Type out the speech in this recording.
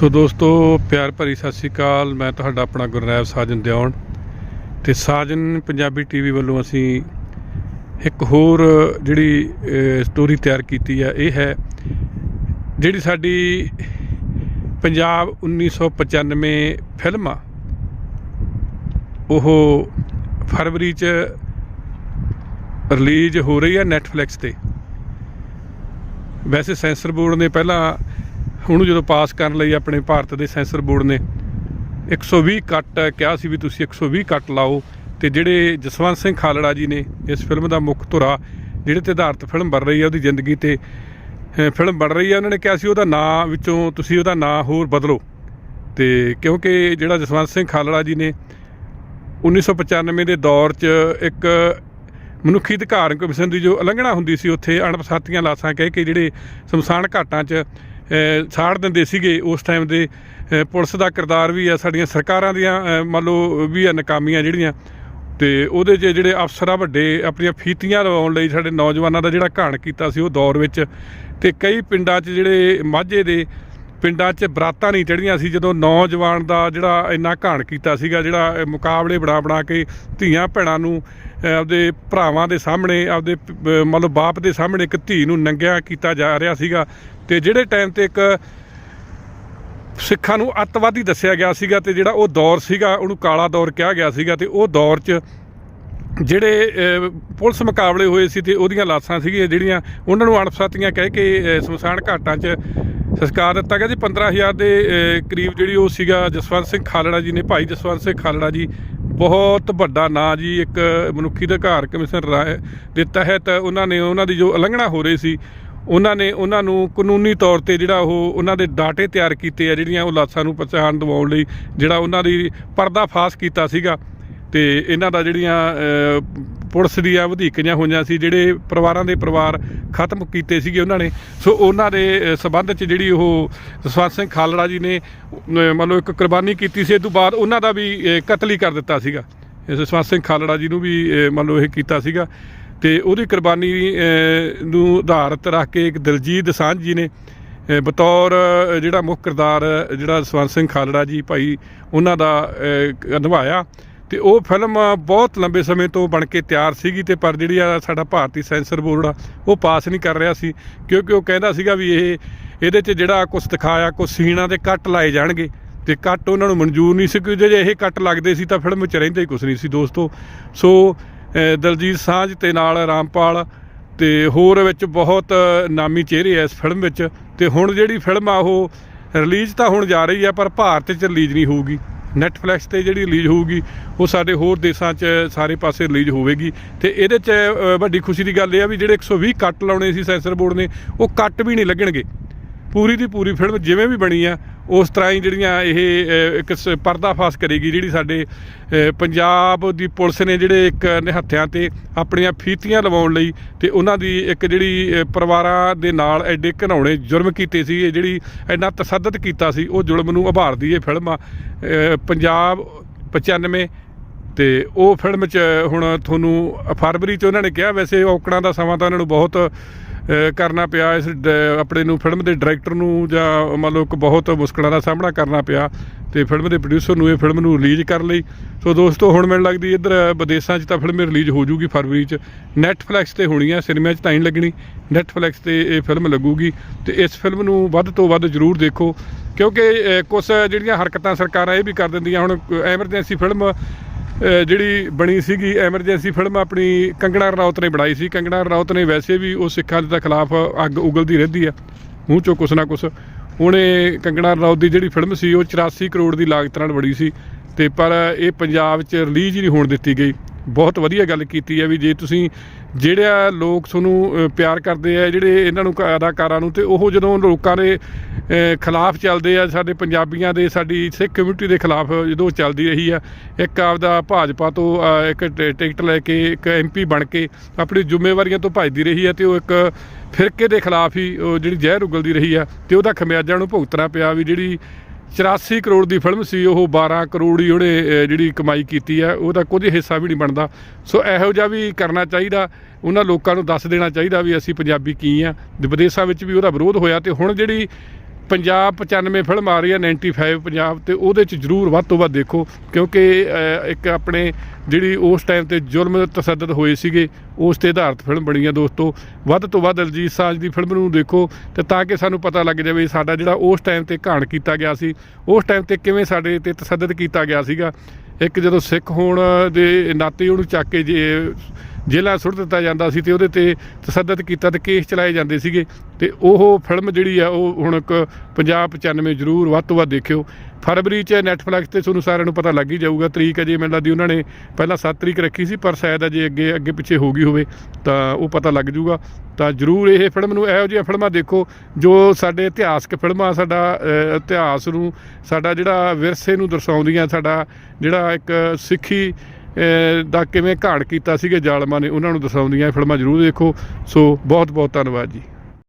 ਸੋ ਦੋਸਤੋ, ਪਿਆਰ ਭਰੀ ਸਤਿ ਸ੍ਰੀ ਅਕਾਲ। ਮੈਂ ਤੁਹਾਡਾ ਆਪਣਾ ਗੁਰਨੈਬ ਸਾਜਨ ਦਿਉਣ ਤੇ ਸਾਜਨ ਪੰਜਾਬੀ ਟੀਵੀ ਵੱਲੋਂ ਅਸੀਂ ਇੱਕ ਹੋਰ ਜਿਹੜੀ ਸਟੋਰੀ ਤਿਆਰ ਕੀਤੀ ਆ। ਇਹ ਹੈ, ਜਿਹੜੀ ਸਾਡੀ ਪੰਜਾਬ 1995 ਫਿਲਮ ਆ, ਉਹ ਫਰਵਰੀ ਚ ਰਿਲੀਜ਼ ਹੋ ਰਹੀ ਹੈ ਨੈਟਫਲਿਕਸ ਤੇ। ਵੈਸੇ ਸੈਂਸਰ ਬੋਰਡ ਨੇ ਪਹਿਲਾਂ ਉਹਨੂੰ ਜਦੋਂ ਪਾਸ ਕਰਨ ਲਈ ਆਪਣੇ ਭਾਰਤ ਦੇ ਸੈਂਸਰ ਬੋਰਡ ਨੇ 120 ਕੱਟ ਕਿਹਾ ਸੀ ਵੀ ਤੁਸੀਂ 120 ਕੱਟ ਲਾਓ ਤੇ ਜਿਹੜੇ ਜਸਵੰਤ ਸਿੰਘ ਖਾਲੜਾ ਜੀ ਨੇ ਇਸ ਫਿਲਮ ਦਾ ਮੁੱਖ ਧੁਰਾ, ਜਿਹੜੇ ਤੇ ਆਧਾਰਿਤ ਫਿਲਮ ਬਣ ਰਹੀ ਹੈ ਉਹਦੀ ਜ਼ਿੰਦਗੀ ਤੇ ਫਿਲਮ ਬਣ ਰਹੀ ਹੈ ਉਹਨਾਂ ਨੇ ਕਿਹਾ ਸੀ ਉਹਦਾ ਨਾਂ ਵਿੱਚੋਂ ਤੁਸੀਂ ਉਹਦਾ ਨਾਂ ਹੋਰ ਬਦਲੋ। ਤੇ ਕਿਉਂਕਿ ਜਿਹੜਾ ਜਸਵੰਤ ਸਿੰਘ ਖਾਲੜਾ ਜੀ ਨੇ 1995 ਦੇ ਦੌਰ 'ਚ ਇੱਕ ਮਨੁੱਖੀ ਅਧਿਕਾਰ ਕਮਿਸ਼ਨ ਦੀ ਜੋ ਉਲੰਘਣਾ ਹੁੰਦੀ ਸੀ, ਉੱਥੇ ਅਣਪਛਾਤੀਆਂ ਲਾਸ਼ਾਂ ਕਹਿ ਕੇ ਜਿਹੜੇ ਸ਼ਮਸ਼ਾਨ ਘਾਟਾਂ 'ਚ ਸਾੜ ਦਿੰਦੇ ਸੀਗੇ ਉਸ ਟਾਈਮ ਦੇ ਪੁਲਿਸ ਦਾ ਕਿਰਦਾਰ ਵੀ ਆ, ਸਾਡੀਆਂ ਸਰਕਾਰਾਂ ਦੀਆਂ ਮੰਨ ਲਓ ਵੀ ਆ ਨਕਾਮੀਆਂ ਜਿਹੜੀਆਂ। ਤੇ ਉਹਦੇ 'ਚ ਜਿਹੜੇ ਅਫਸਰ ਆ ਵੱਡੇ ਆਪਣੀਆਂ ਫੀਤੀਆਂ ਲਵਾਉਣ ਲਈ ਸਾਡੇ ਨੌਜਵਾਨਾਂ ਦਾ ਜਿਹੜਾ ਘਾਣ ਕੀਤਾ ਸੀ ਉਹ ਦੌਰ ਵਿੱਚ, ਤੇ ਕਈ ਪਿੰਡਾਂ 'ਚ ਜਿਹੜੇ ਮਾਝੇ ਦੇ ਪਿੰਡਾਂ 'ਚ ਬਰਾਤਾਂ ਨਹੀਂ ਚੜੀਆਂ ਸੀ ਜਦੋਂ ਨੌਜਵਾਨ ਦਾ ਜਿਹੜਾ ਇੰਨਾ ਘਾਣ ਕੀਤਾ ਸੀਗਾ ਜਿਹੜਾ ਮੁਕਾਬਲੇ ਬਣਾ ਬਣਾ ਕੇ ਧੀਆਂ ਭੈਣਾਂ ਨੂੰ ਆਪਦੇ ਭਰਾਵਾਂ ਦੇ ਸਾਹਮਣੇ ਆਪਦੇ ਮਤਲਬ ਬਾਪ ਦੇ ਸਾਹਮਣੇ ਇੱਕ ਧੀ ਨੂੰ ਨੰਗਿਆ ਕੀਤਾ ਜਾ ਰਿਹਾ ਸੀਗਾ ਤੇ ਜਿਹੜੇ ਟਾਈਮ ਤੇ ਇੱਕ ਸਿੱਖਾਂ ਨੂੰ ਅੱਤਵਾਦੀ ਦੱਸਿਆ ਗਿਆ ਸੀਗਾ ਤੇ ਜਿਹੜਾ ਉਹ ਦੌਰ ਸੀਗਾ ਉਹਨੂੰ ਕਾਲਾ ਦੌਰ ਕਿਹਾ ਗਿਆ ਸੀਗਾ ਤੇ ਉਹ ਦੌਰ 'ਚ ਜਿਹੜੇ ਪੁਲਿਸ ਮੁਕਾਬਲੇ ਹੋਏ ਸੀ ਤੇ ਉਹਦੀਆਂ ਲਾਸ਼ਾਂ ਸੀਗੀਆਂ ਜਿਹੜੀਆਂ ਉਹਨਾਂ ਨੂੰ ਅਣਪਛਾਤੀਆਂ ਕਹਿ ਕੇ ਅਹ, ਸ਼ਮਸ਼ਾਨ ਘਾਟਾਂ 'ਚ ਸੰਸਕਾਰ ਦਿੱਤਾ ਗਿਆ ਜੀ 15000 ਦੇ ਕਰੀਬ ਜਿਹੜੀ ਉਹ ਸੀਗਾ ਜਸਵੰਤ ਸਿੰਘ ਖਾਲੜਾ ਜੀ ਨੇ, ਭਾਈ ਜਸਵੰਤ ਸਿੰਘ ਖਾਲੜਾ ਜੀ, ਬਹੁਤ ਵੱਡਾ ਨਾਂ ਜੀ, ਇੱਕ ਮਨੁੱਖੀ ਅਧਿਕਾਰ ਕਮਿਸ਼ਨ ਰਾਏ ਦੇ ਤਹਿਤ ਉਹਨਾਂ ਨੇ ਉਹਨਾਂ ਦੀ ਜੋ ਉਲੰਘਣਾ ਹੋ ਰਹੀ ਸੀ, ਉਹਨਾਂ ਨੇ ਉਹਨਾਂ ਨੂੰ ਕਾਨੂੰਨੀ ਤੌਰ ਤੇ ਜਿਹੜਾ ਉਹ ਉਹਨਾਂ ਦੇ ਡਾਟੇ ਤਿਆਰ ਕੀਤੇ ਆ, ਜਿਹੜੀਆਂ ਉਹ ਲਾਸ਼ਾਂ ਨੂੰ ਪਛਾਣ ਦਿਵਾਉਣ ਲਈ, ਜਿਹੜਾ ਉਹਨਾਂ ਦੀ ਪਰਦਾਫਾਸ਼ ਕੀਤਾ ਸੀਗਾ। ਤੇ ਇਹਨਾਂ ਦਾ ਜਿਹੜੀਆਂ ਪੁਲਿਸ ਦੀਆਂ ਵਧੀਕੀਆਂ ਹੋਈਆਂ ਸੀ ਜਿਹੜੇ ਪਰਿਵਾਰਾਂ ਦੇ ਪਰਿਵਾਰ ਖਤਮ ਕੀਤੇ ਸੀਗੇ ਉਹਨਾਂ ਨੇ। ਸੋ ਉਹਨਾਂ ਦੇ ਅਹ, ਸੰਬੰਧ ਚ ਜਿਹੜੀ ਉਹ ਜਸਵੰਤ ਸਿੰਘ ਖਾਲੜਾ ਜੀ ਨੇ ਮੰਨ ਲਓ ਇੱਕ ਕੁਰਬਾਨੀ ਕੀਤੀ ਸੀ ਇਸ ਤੋਂ ਬਾਅਦ ਉਹਨਾਂ ਦਾ ਵੀ ਅਹ, ਕਤਲ ਹੀ ਕਰ ਦਿੱਤਾ ਸੀਗਾ। ਇਸ ਜਸਵੰਤ ਸਿੰਘ ਖਾਲੜਾ ਜੀ ਨੂੰ ਵੀ ਮੰਨ ਲਓ ਇਹ ਕੀਤਾ ਸੀਗਾ। ਤੇ ਉਹਦੀ ਕੁਰਬਾਨੀ ਨੂੰ ਆਧਾਰਿਤ ਰੱਖ ਕੇ ਇੱਕ ਦਿਲਜੀਤ ਦਸਾਂਝ ਜੀ ਨੇ ਬਤੌਰ ਜਿਹੜਾ ਮੁੱਖ ਕਿਰਦਾਰ ਜਿਹੜਾ ਜਸਵੰਤ ਸਿੰਘ ਖਾਲੜਾ ਜੀ ਭਾਈ ਉਹਨਾਂ ਦਾ ਨਿਭਾਇਆ। ਤੇ ਉਹ ਫਿਲਮ ਬਹੁਤ ਲੰਬੇ ਸਮੇਂ ਤੋਂ ਬਣ ਕੇ ਤਿਆਰ ਸੀਗੀ ਤੇ ਪਰ ਜਿਹੜੀ ਆ ਸਾਡਾ ਭਾਰਤੀ ਸੈਂਸਰ ਬੋਰਡ ਆ, ਉਹ ਪਾਸ ਨਹੀਂ ਕਰ ਰਿਹਾ ਸੀ, ਕਿਉਂਕਿ ਉਹ ਕਹਿੰਦਾ ਸੀਗਾ ਵੀ ਇਹ, ਇਹਦੇ 'ਚ ਜਿਹੜਾ ਕੁਝ ਦਿਖਾਇਆ ਕੁਝ ਸੀਨਾਂ ਤੇ ਕੱਟ ਲਾਏ ਜਾਣਗੇ ਤੇ ਕੱਟ ਉਹਨਾਂ ਨੂੰ ਮਨਜ਼ੂਰ ਨਹੀਂ ਸੀ, ਕਿਉਂਕਿ ਜੇ ਇਹ ਕੱਟ ਲੱਗਦੇ ਸੀ ਤਾਂ ਫਿਲਮ 'ਚ ਰਹਿੰਦਾ ਹੀ ਕੁਝ ਨਹੀਂ ਸੀ ਦੋਸਤੋ। ਸੋ ਦਲਜੀਤ ਸਾਂਝ ਤੇ ਨਾਲ ਰਾਮਪਾਲ ਤੇ ਹੋਰ ਵਿੱਚ ਬਹੁਤ ਨਾਮੀ ਚਿਹਰੇ ਐ ਇਸ ਫਿਲਮ ਵਿੱਚ ਤੇ ਹੁਣ ਜਿਹੜੀ ਫਿਲਮ ਆ ਉਹ ਰਿਲੀਜ਼ ਤਾਂ ਹੁਣ ਜਾ ਰਹੀ ਆ, ਪਰ ਭਾਰਤ 'ਚ ਰਿਲੀਜ਼ ਨਹੀਂ ਹੋਊਗੀ। ਨੈਟਫਲਿਕਸ ਤੇ ਜਿਹੜੀ ਰਿਲੀਜ਼ ਹੋਊਗੀ, ਉਹ ਸਾਡੇ ਹੋਰ ਦੇਸ਼ਾਂ 'ਚ ਸਾਰੇ ਪਾਸੇ ਰਿਲੀਜ਼ ਹੋਵੇਗੀ। ਤੇ ਇਹਦੇ 'ਚ ਵੱਡੀ ਖੁਸ਼ੀ ਦੀ ਗੱਲ ਇਹ ਆ ਵੀ ਜਿਹੜੇ 120 ਕੱਟ ਲਾਉਣੇ ਸੀ ਸੈਂਸਰ ਬੋਰਡ ਨੇ, ਉਹ ਕੱਟ ਵੀ ਨਹੀਂ ਲੱਗਣਗੇ। ਪੂਰੀ ਦੀ ਪੂਰੀ ਫਿਲਮ ਜਿਵੇਂ ਵੀ ਬਣੀ ਆ ਉਸ ਤਰ੍ਹਾਂ ਹੀ ਜਿਹੜੀਆਂ ਇਹ ਇੱਕ ਸ- ਪਰਦਾਫਾਸ਼ ਕਰੇਗੀ ਜਿਹੜੀ ਸਾਡੇ ਪੰਜਾਬ ਦੀ ਪੁਲਿਸ ਨੇ ਜਿਹੜੇ ਇੱਕ ਨਿਹੱਥਿਆਂ ਤੇ ਆਪਣੀਆਂ ਫੀਤੀਆਂ ਲਵਾਉਣ ਲਈ ਤੇ ਉਹਨਾਂ ਦੀ ਇੱਕ ਜਿਹੜੀ ਪਰਿਵਾਰਾਂ ਦੇ ਨਾਲ ਐਡੇ ਘਿਨਾਉਣੇ ਜੁਰਮ ਕੀਤੇ ਸੀ, ਇਹ ਜਿਹੜੀ ਇੰਨਾ ਤਸੱਦਦ ਕੀਤਾ ਸੀ, ਉਹ ਜ਼ੁਲਮ ਨੂੰ ਉਭਾਰਦੀ ਇਹ ਫਿਲਮ ਆ। ਪੰਜਾਬ 95 ਤੇ ਉਹ ਫਿਲਮ 'ਚ ਹੁਣ ਤੁਹਾਨੂੰ ਫਰਵਰੀ 'ਚ ਉਹਨਾਂ ਨੇ ਕਿਹਾ, ਵੈਸੇ ਔਕੜਾਂ ਦਾ ਸਮਾਂ ਤਾਂ ਉਹਨਾਂ ਨੂੰ ਬਹੁਤ ਕਰਨਾ ਪਿਆ ਇਸ ਡ- ਆਪਣੇ ਨੂੰ ਫਿਲਮ ਦੇ ਡਾਇਰੈਕਟਰ ਨੂੰ ਜਾਂ ਮੰਨ ਲਓ ਇੱਕ ਬਹੁਤ ਮੁਸ਼ਕਲਾਂ ਦਾ ਸਾਹਮਣਾ ਕਰਨਾ ਪਿਆ ਤੇ ਫਿਲਮ ਦੇ ਪ੍ਰੋਡਿਊਸਰ ਨੂੰ ਇਹ ਫਿਲਮ ਨੂੰ ਰਿਲੀਜ਼ ਕਰਨ ਲਈ। ਸੋ ਦੋਸਤੋ, ਹੁਣ ਮੈਨੂੰ ਲੱਗਦੀ ਇੱਧਰ ਵਿਦੇਸ਼ਾਂ 'ਚ ਤਾਂ ਫਿਲਮ ਰਿਲੀਜ਼ ਹੋ ਜੂਗੀ ਫਰਵਰੀ 'ਚ। ਨੈਟਫਲਿਕਸ ਤੇ ਹੋਣੀ ਆ ਸਿਨੇਮਾ 'ਚ ਤਾਂ ਨਹੀਂ ਲੱਗਣੀ। ਨੈਟਫਲਿਕਸ ਤੇ ਇਹ ਫਿਲਮ ਲੱਗੂਗੀ। ਤੇ ਇਸ ਫਿਲਮ ਨੂੰ ਵੱਧ ਤੋਂ ਵੱਧ ਜ਼ਰੂਰ ਦੇਖੋ। ਕਿਉਂਕਿ ਕੁਝ ਜਿਹੜੀਆਂ ਹਰਕਤਾਂ ਸਰਕਾਰਾਂ ਇਹ ਵੀ ਕਰ ਦਿੰਦੀਆਂ, ਹੁਣ ਐਮਰਜੈਂਸੀ ਫਿਲਮ ਜਿਹੜੀ ਬਣੀ ਸੀਗੀ ਐਮਰਜੈਂਸੀ ਫਿਲਮ ਆਪਣੀ ਕੰਗਣਾ ਰਣੌਤ ਨੇ ਬਣਾਈ ਸੀ। ਕੰਗਣਾ ਰਣੌਤ ਨੇ ਵੈਸੇ ਵੀ ਉਹ ਸਿੱਖਾਂ ਦੇ ਖਿਲਾਫ ਅੱਗ ਉਗਲਦੀ ਰਹਿੰਦੀ ਆ, ਮੂੰਹ ਚੋਂ ਕੁਛ ਨਾ ਕੁਛ। ਉਹਨੇ ਕੰਗਣਾ ਰਣੌਤ ਦੀ ਜਿਹੜੀ ਫਿਲਮ ਸੀ, ਉਹ 84 ਕਰੋੜ ਦੀ ਲਾਗਤ ਨਾਲ ਬਣੀ ਸੀ। ਤੇ ਪਰ ਇਹ ਪੰਜਾਬ 'ਚ ਰਿਲੀਜ਼ ਹੀ ਨਹੀਂ ਹੋਣ ਦਿੱਤੀ ਗਈ। ਬਹੁਤ ਵਧੀਆ ਗੱਲ ਕੀਤੀ ਹੈ ਵੀ ਜੇ ਤੁਸੀਂ ਜਿਹੜਾ ਲੋਕ ਤੁਹਾਨੂੰ ਪਿਆਰ ਕਰਦੇ ਆ, ਜਿਹੜੇ ਇਹਨਾਂ ਨੂੰ ਕ- ਅਦਾਕਾਰਾਂ ਨੂੰ, ਤੇ ਉਹ ਜਦੋਂ ਲੋਕਾਂ ਦੇ ਖਿਲਾਫ ਚੱਲਦੇ ਆ, ਸਾਡੇ ਪੰਜਾਬੀਆਂ ਦੇ, ਸਾਡੀ ਸਿੱਖ ਕਮਿਊਨਿਟੀ ਦੇ ਖਿਲਾਫ ਜਦੋਂ ਚੱਲਦੀ ਰਹੀ ਆ, ਇੱਕ ਆਪਦਾ ਭਾਜਪਾ ਤੋਂ ਇੱਕ ਟ- ਟਿਕਟ ਲੈ ਕੇ, ਇੱਕ ਐਮਪੀ ਬਣ ਕੇ ਆਪਣੀ ਜ਼ਿੰਮੇਵਾਰੀਆਂ ਤੋਂ ਭੱਜਦੀ ਰਹੀ ਆ, ਤੇ ਉਹ ਇੱਕ ਫਿਰਕੇ ਦੇ ਖਿਲਾਫ ਹੀ, ਉਹ ਜਿਹੜੀ ਜ਼ਹਿਰ ਉਗਲਦੀ ਰਹੀ ਆ, ਤੇ ਉਹਦਾ ਖਮਿਆਜਾ ਨੂੰ ਭੁਗਤਣਾ ਪਿਆ ਵੀ ਜਿਹੜੀ 84 ਕਰੋੜ ਦੀ ਫਿਲਮ ਸੀ, ਉਹ 12 ਕਰੋੜ ਹੀ ਉਹਨੇ ਜਿਹੜੀ ਕਮਾਈ ਕੀਤੀ ਹੈ, ਉਹਦਾ ਕੁਝ ਹਿੱਸਾ ਵੀ ਨਹੀਂ ਬਣਦਾ। ਸੋ ਇਹੋ ਜਿਹਾ ਵੀ ਕਰਨਾ ਚਾਹੀਦਾ, ਉਹਨਾਂ ਲੋਕਾਂ ਨੂੰ ਦੱਸ ਦੇਣਾ ਚਾਹੀਦਾ ਵੀ ਅਸੀਂ ਪੰਜਾਬੀ ਕੀ ਆ ਵਿਦੇਸ਼ਾਂ ਵਿੱਚ ਵੀ ਉਹਦਾ ਵਿਰੋਧ ਹੋਇਆ ਤੇ ਹੁਣ ਜਿਹੜੀ ਪੰਜਾਬ 95 ਫਿਲਮ ਆ ਰਹੀ ਹੈ 95 ਪੰਜਾਬ ਤੇ ਉਹਦੇ ਚ ਜਰੂਰ ਵੱਧ ਤੋਂ ਵੱਧ ਦੇਖੋ, ਕਿਉਂਕਿ ਇੱਕ ਆਪਣੇ ਜਿਹੜੀ ਉਸ ਟਾਈਮ ਤੇ ਜ਼ੁਲਮ ਤਸੱਦਦ ਹੋਏ ਸੀਗੇ, ਉਸ ਤੇ ਆਧਾਰਿਤ ਫਿਲਮ ਬਣੀ ਹੈ ਦੋਸਤੋ। ਵੱਧ ਤੋਂ ਵੱਧ ਅਲਜੀਤ ਸਾਜ ਦੀ ਫਿਲਮ ਨੂੰ ਦੇਖੋ ਤੇ ਤਾਂ ਕਿ ਸਾਨੂੰ ਪਤਾ ਲੱਗ ਜਾਵੇ ਸਾਡਾ ਜਿਹੜਾ ਉਸ ਟਾਈਮ ਤੇ ਘਾਣ ਕੀਤਾ ਗਿਆ ਸੀ, ਉਸ ਟਾਈਮ ਤੇ ਕਿਵੇਂ ਸਾਡੇ ਤੇ ਤਸੱਦਦ ਕੀਤਾ ਗਿਆ ਸੀਗਾ। ਇੱਕ ਜਦੋਂ ਸਿੱਖ ਹੋਣ ਦੇ ਨਾਤੇ ਉਹਨੂੰ ਚੱਕ ਕੇ ਜੇ ਜੇਲ੍ਹਾਂ ਸੁੱਟ ਦਿੱਤਾ ਜਾਂਦਾ ਸੀ ਤੇ ਉਹਦੇ ਤੇ ਤਸੱਦਦ ਕੀਤਾ ਤੇ ਕੇਸ ਚਲਾਏ ਜਾਂਦੇ ਸੀਗੇ। ਤੇ ਉਹ ਫਿਲਮ ਜਿਹੜੀ ਆ, ਉਹ ਹੁਣ ਇੱਕ ਪੰਜਾਬ 95 ਜ਼ਰੂਰ ਵੱਧ ਤੋਂ ਵੱਧ ਦੇਖਿਓ। ਫਰਵਰੀ 'ਚ ਨੈਟਫਲਿਕਸ ਤੇ ਤੁਹਾਨੂੰ ਸਾਰਿਆਂ ਨੂੰ ਪਤਾ ਲੱਗ ਹੀ ਜਾਊਗਾ, ਤਰੀਕ ਅਜੇ ਮੈਨੂੰ ਲੱਗਦੀ ਉਹਨਾਂ ਨੇ ਪਹਿਲਾਂ 7 ਤਰੀਕ ਰੱਖੀ ਸੀ, ਪਰ ਸ਼ਾਇਦ ਅਜੇ ਅੱਗੇ ਅੱਗੇ ਪਿੱਛੇ ਹੋ ਗਈ ਹੋਵੇ, ਤਾਂ ਉਹ ਪਤਾ ਲੱਗ ਜਾਊਗਾ। ਤਾਂ ਜ਼ਰੂਰ ਇਹ ਫਿਲਮ ਨੂੰ, ਇਹੋ ਜਿਹੀਆਂ ਫਿਲਮਾਂ ਦੇਖੋ, ਜੋ ਸਾਡੇ ਇਤਿਹਾਸਕ ਫਿਲਮਾਂ, ਸਾਡਾ ਇਤਿਹਾਸ ਨੂੰ, ਸਾਡਾ ਜਿਹੜਾ ਵਿਰਸੇ ਨੂੰ ਦਰਸਾਉਂਦੀਆਂ, ਸਾਡਾ ਜਿਹੜਾ ਇੱਕ ਸਿੱਖੀ ਦਾ ਕਿਵੇਂ ਘਾੜ ਕੀਤਾ ਸੀਗੇ ਜ਼ਾਲਮਾਂ ਨੇ, ਉਹਨਾਂ ਨੂੰ ਦਰਸਾਉਂਦੀਆਂ ਫਿਲਮਾਂ ਜ਼ਰੂਰ ਦੇਖੋ। ਸੋ ਬਹੁਤ ਬਹੁਤ ਧੰਨਵਾਦ ਜੀ।